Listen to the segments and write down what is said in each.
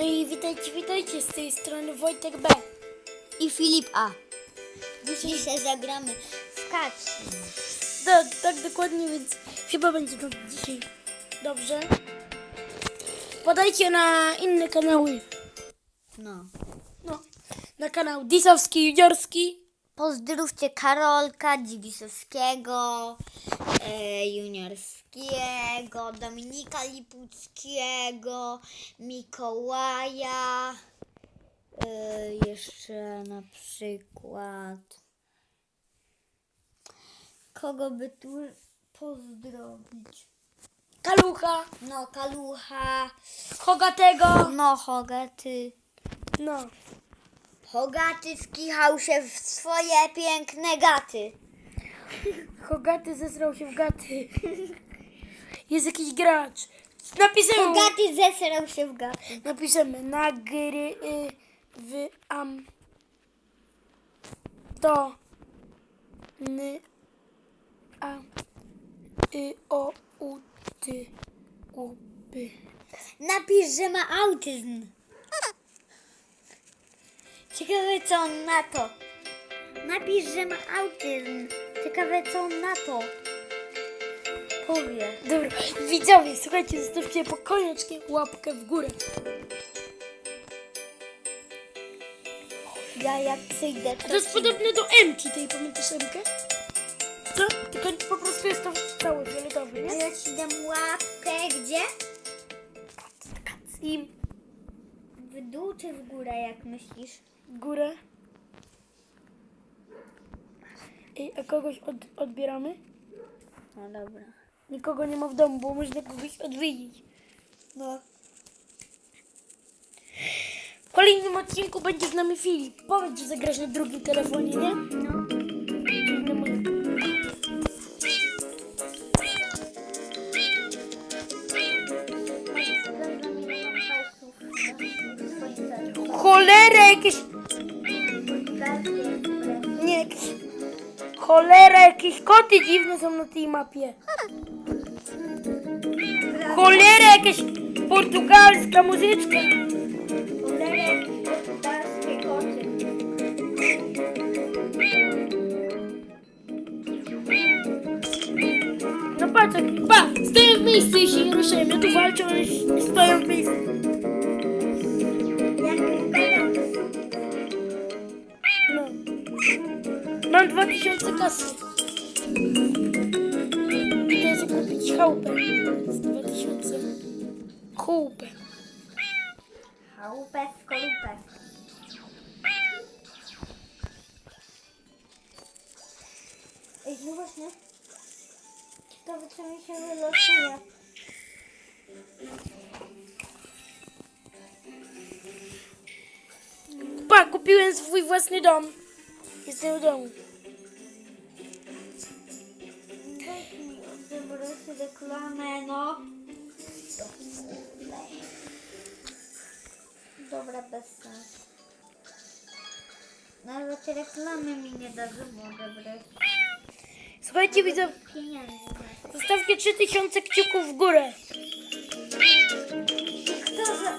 I witajcie, witajcie z tej strony Wojtek B. i Filip A. Dzisiaj zagramy w kaczy. Tak, tak dokładnie, więc chyba będzie to dzisiaj dobrze. Podajcie na inne kanały. No. No, na kanał Disowski, Juniorski. Pozdrówcie Karolka, Dziwisowskiego, Juniorskiego, Dominika Lipuckiego, Mikołaja, e, jeszcze na przykład kogo by tu pozdrowić? Kalucha, No, Kalucha, Hogatego. no, Hogaty. No, Hogaty skichał się w swoje piękne gaty. Hogaty zesrał się w gaty. Jest jakiś gracz. Napiszemy, Hogaty zesrał się w gaty. napiszemy nagry y, w am to n a y o u ty u by. Napisz, że ma autyzm. Ciekawe co on na to. Napisz, że ma autyzm. Ciekawe co on na to powie. Dobra, widzowie, słuchajcie, zostawcie po koniecznie łapkę w górę. Ja jak przyjdę, To jest podobne do Emki tej, pamiętasz Emkę? Co? Tylko po prostu jest to cały fioletowy, A nie? ja ci dam łapkę gdzie? I W dół czy w górę, jak myślisz? w górę. I, a kogoś od, odbieramy? No dobra. Nikogo nie ma w domu, bo można kogoś odwiedzić. No. W kolejnym odcinku będzie z nami Filip. Powiedz, że zagrasz na drugim telefonie, nie? No. Cholera jakieś... Cholera, jakieś koty dziwne są na tej mapie. Cholera, jakaś portugalska muzyczka. No patrz, pa, stoją w miejscu i się nie ruszają. Ja tu walczę, one s- stoją w miejscu. Kasy. Idę sobie kupić chałupę z 2000. Chałupę. Chałupę w kolupę. Ej, no właśnie. Ciekawe, co mi się wylosuje. Pa, kupiłem swój własny dom. Jestem w domu. Reklamę, no. Dobra, bez sensu. Nawet reklamy mi nie da, że mogę brać. Słuchajcie, widzę, Pieniędzy. zostawcie 3000 kciuków w górę. Kto za...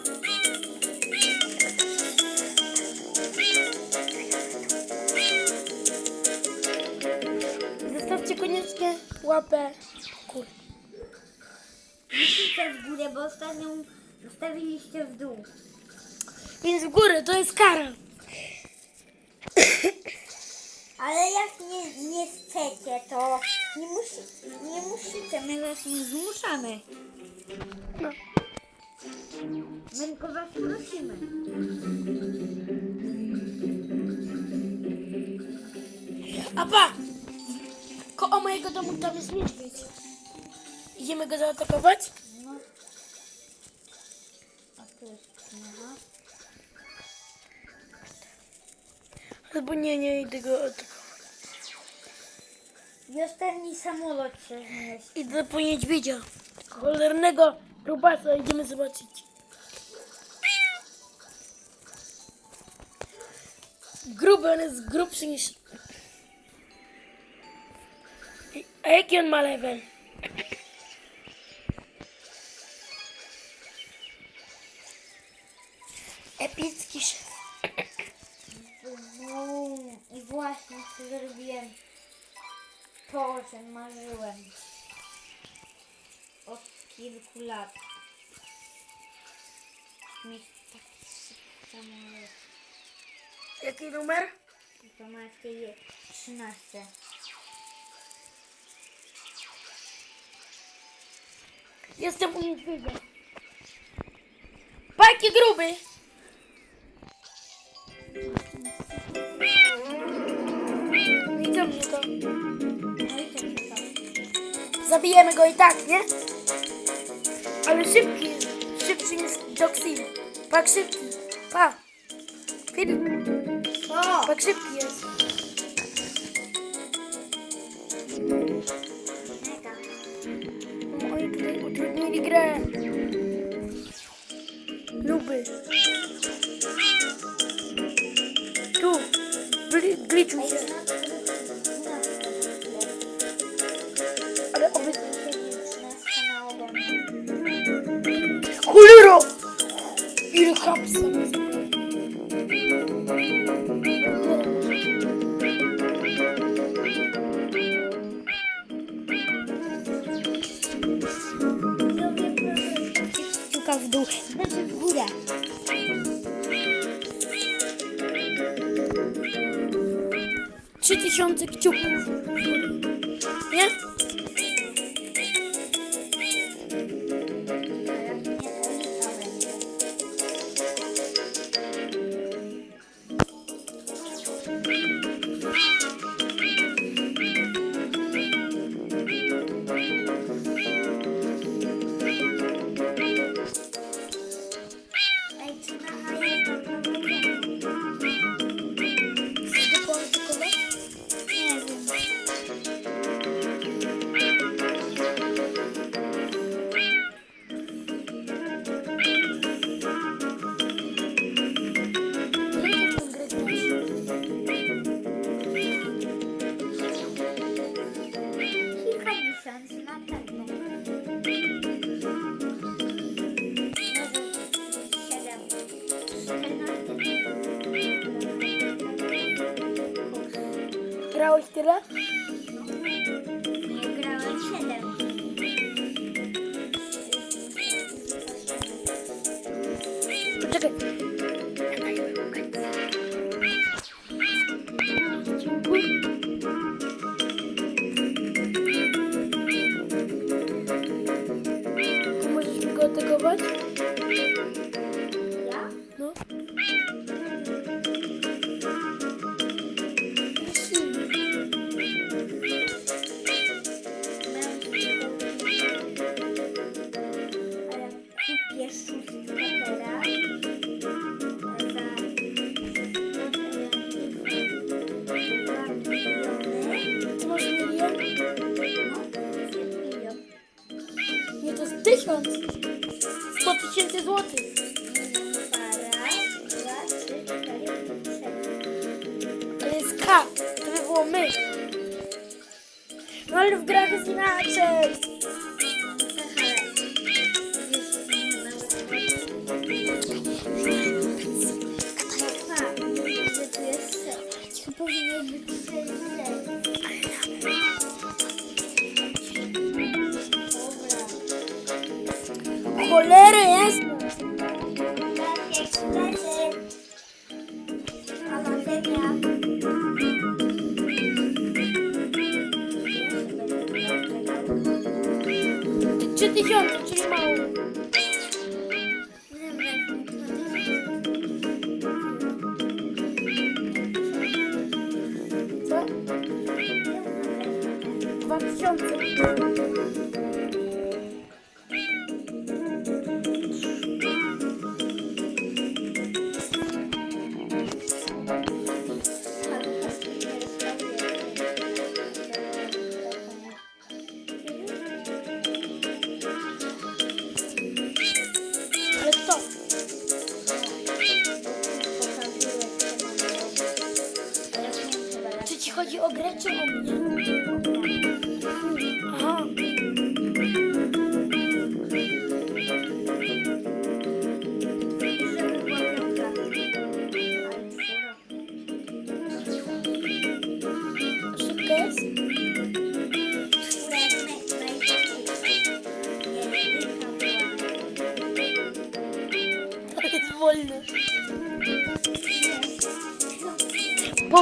Zostawcie koniecznie łapę. Musicie w górę, bo ostatnio zostawiliście w dół. Więc w górę, to jest kara. Ale jak nie, nie chcecie, to nie, musi, nie musicie, my was nie zmuszamy. No. My tylko was prosimy. A pa! Koło mojego domu tam jest niedźwiedź. Idziemy go zaatakować? No. A tu jest aha. Albo nie, nie idę go atakować. I ostatni samolot się znieść. Idę po niedźwiedzia. Cholernego rubasa idziemy zobaczyć. Gruby, on jest grubszy niż... A jaki on ma level? Czym marzyłem od kilku lat. Mieć taki samolot. Jaki numer? To ma w tej 13. Jestem u niedźwiedzia. Pajki gruby. Co mnie to? Zabijemy go i tak, nie? Ale szybki jest. Szybszy niż Doxin. Pak szybki. Pa. Filip, pak szybki jest. Oni tutaj utrudnili grę. Luby. Tu. Gli- Gliczuj się. izquierda. Złotych. Ale jest. To by było my. No ale w grach jest inaczej.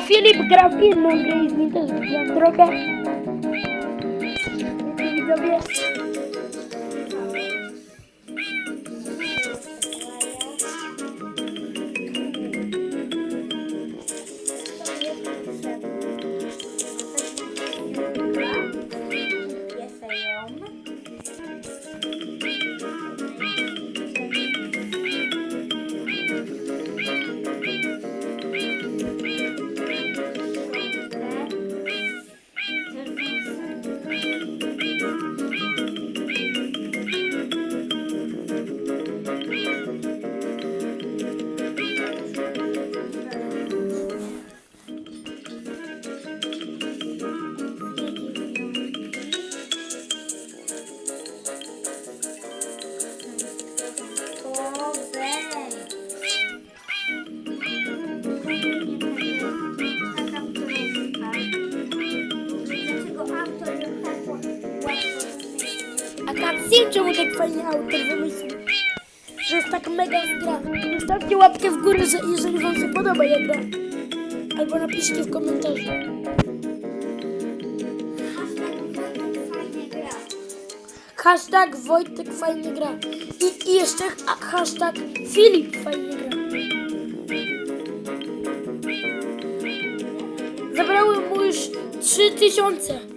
Filip gra w inną grę i z nim też widziałem trochę. Fajnie autor wymyślił? Że jest tak mega gra. Zostawcie łapkę w górę, że jeżeli wam się podoba gra. Albo napiszcie w komentarzu. Hashtag. Wojtek fajnie gra. I, i jeszcze ha- hashtag Filip fajnie gra. Zabrałem mu już 3000.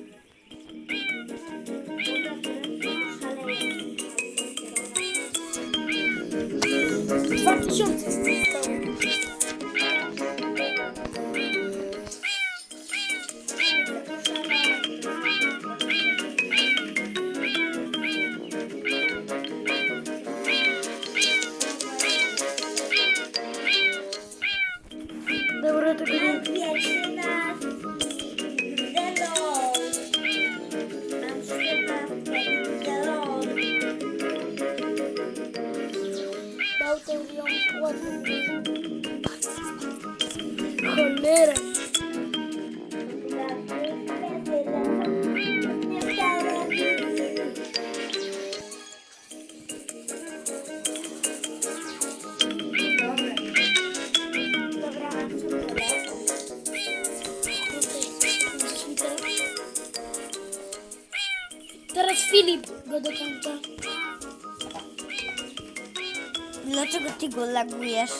go lagujesz?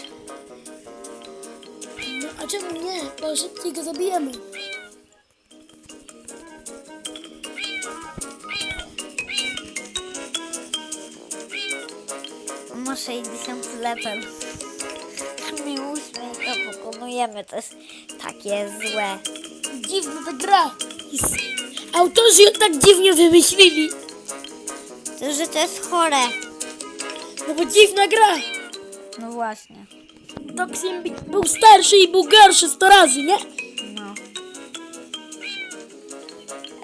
No, a czemu nie? Bo szybciej go zabijemy. Ma 60 level. My ósmy to pokonujemy, to jest takie złe. Dziwna ta gra. Autorzy ją tak dziwnie wymyślili. To, że to jest chore. No bo dziwna gra. No właśnie. Doxim był starszy i był gorszy 100 razy, nie? No.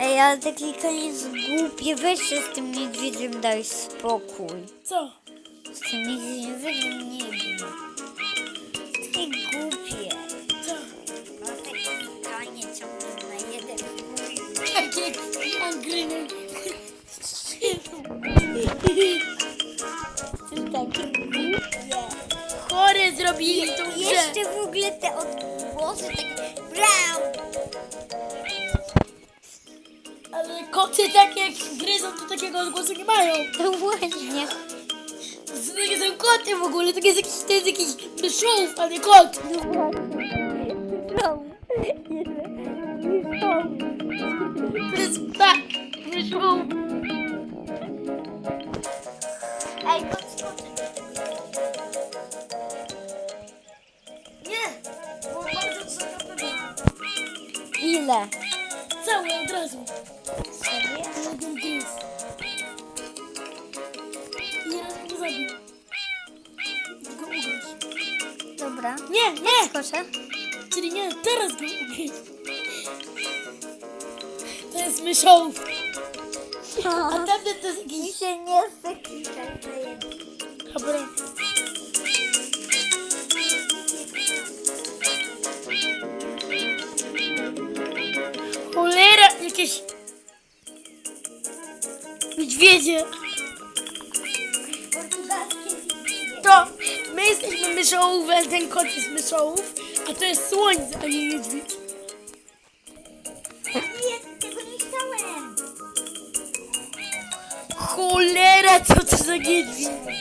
Ej, ale te klikanie jest głupie. Weź się z tym niedźwiedziem daj spokój. Co? Z tym niedźwiedziem weź nie bij. Takie głupie. Co? No te klikanie ciągle na jeden. Takie angryny. Takie głupie. Zrobili tą grę. Jeszcze w ogóle te odgłosy takie brown. Ale koty tak jak gryzą, to takiego odgłosu nie mają. To właśnie. To nie są koty w ogóle, to jest jakiś, to jest jakiś myszów, a nie kot. No właśnie. To jest tak, myszów. Czyli nie, teraz go ubij. To jest myszołów. A tamten to jest Mi jakiś... się nie chce klikać. Dobra. Cholera, jakieś... Niedźwiedzie. To my jesteśmy myszołówem, ten kot jest myszołów. A to jest słońce, a nie niedźwiedź. Nie, tego nie chciałem. Cholera, co to za niedźwiedź?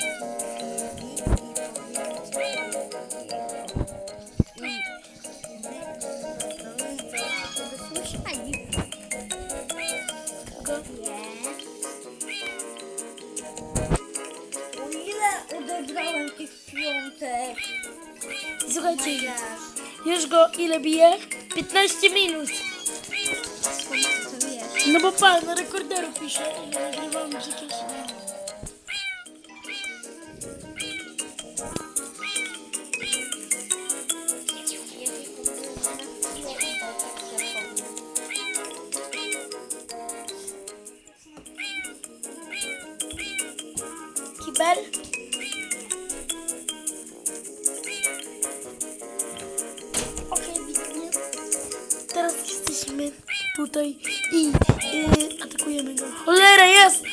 Już go ile bije? 15 minut. No bo pan na rekorderu pisze, ile nagrywałem przecież. lecimy tutaj i, i atakujemy go. Cholera, jest!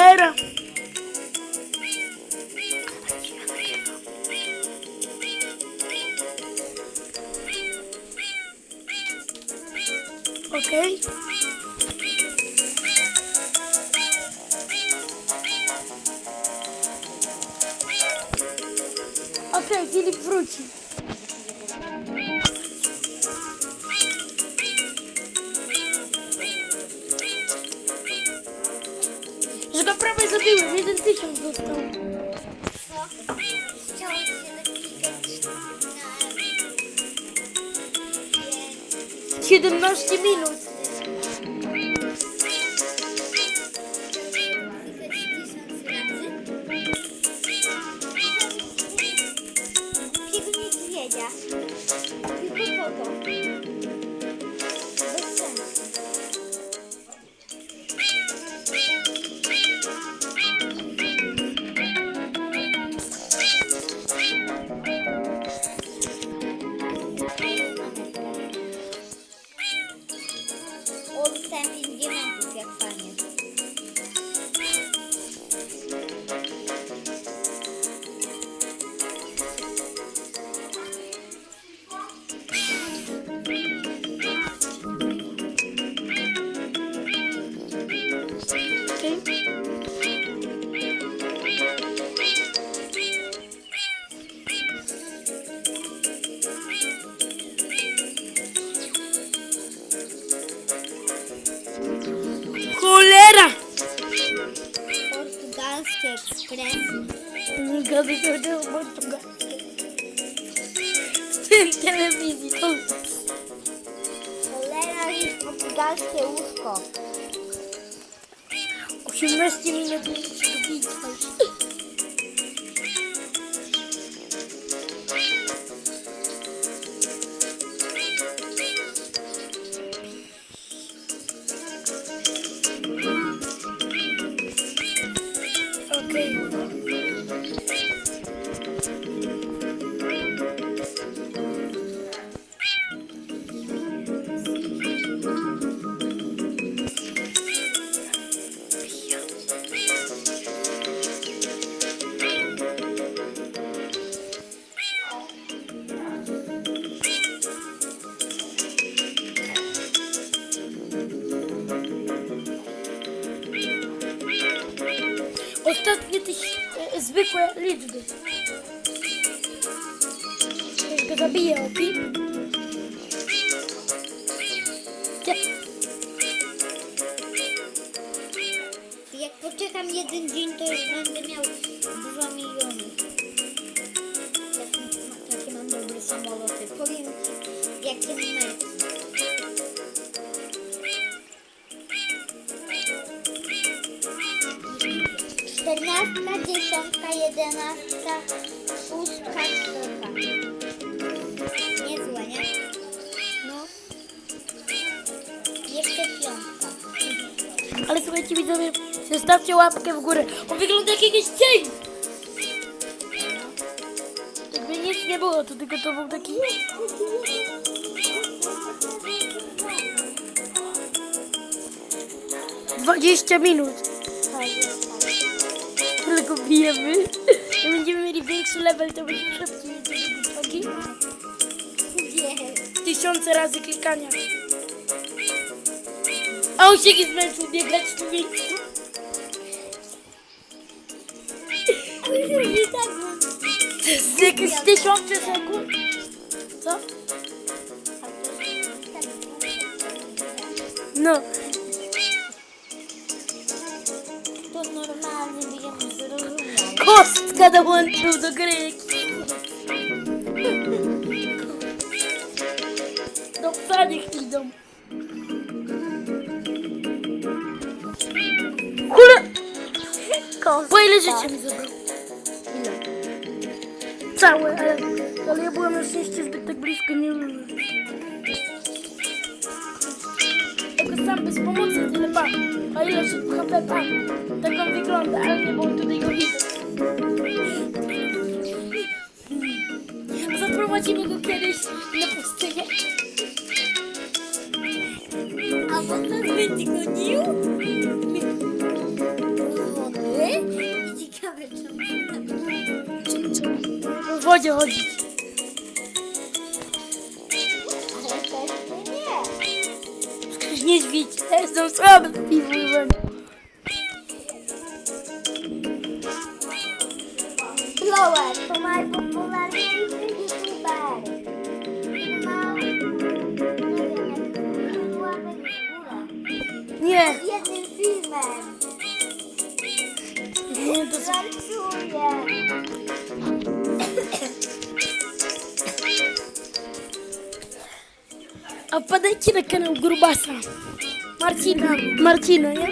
era. creio. jeden dzień to już będę miał zostawcie łapkę w górę. On wygląda jak jakiś cień. Jakby nic nie było, to tylko to był taki... 20 minut. Tylko bijemy. Jak będziemy mieli większy level, to będzie szybciej. Taki tysiące razy klikania. A on się zmęczył biegać w miejscu. Nie tak mam. To jest jakieś tysiące sekund. Co? No. To normalny bym zrozumiał. Kostka dołączył do gry. Do psa niech idą. Kule! Po ile życia mi zabrał? Całe, ale, ale ja byłam na szczęście zbyt tak blisko, nie wiem. Tylko sam bez pomocy tyle pa. A ile się HP pa. Tak on wygląda, ale nie było tutaj go widać. Zaprowadzimy go kiedyś na pustynię. A potem będzie? Wodzie chodzić. Niedźwiedź są słabe z piwem. Blower to najpopularniejszy youtuber. No, nie z jednym filmem. nie, to. Żartuję. A wpadajcie na kanał Grubasa. Marcina, Marcina, nie?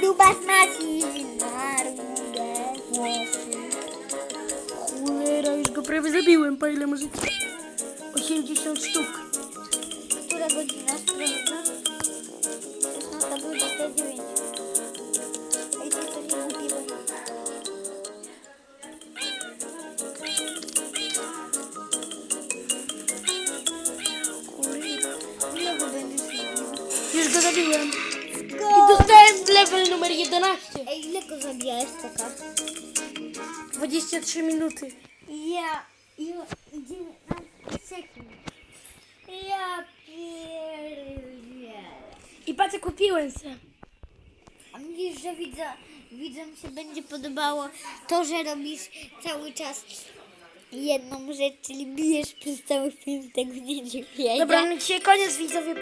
Gruba smaci. Marudę włosy. Cholera, już go prawie zabiłem, po ile możecie? 80 sztuk. Która godzina sprawdza? 16.29. Go zabijałeś, taka? 23 minuty. Ja... Ja... 19 sekund. Ja pierdzielę. I patrz, kupiłem se. A myślisz, że widzę, widzom się będzie podobało to, że robisz cały czas jedną rzecz, czyli bijesz przez cały film tego niedźwiedzia. Dobra, no dzisiaj koniec widzowie.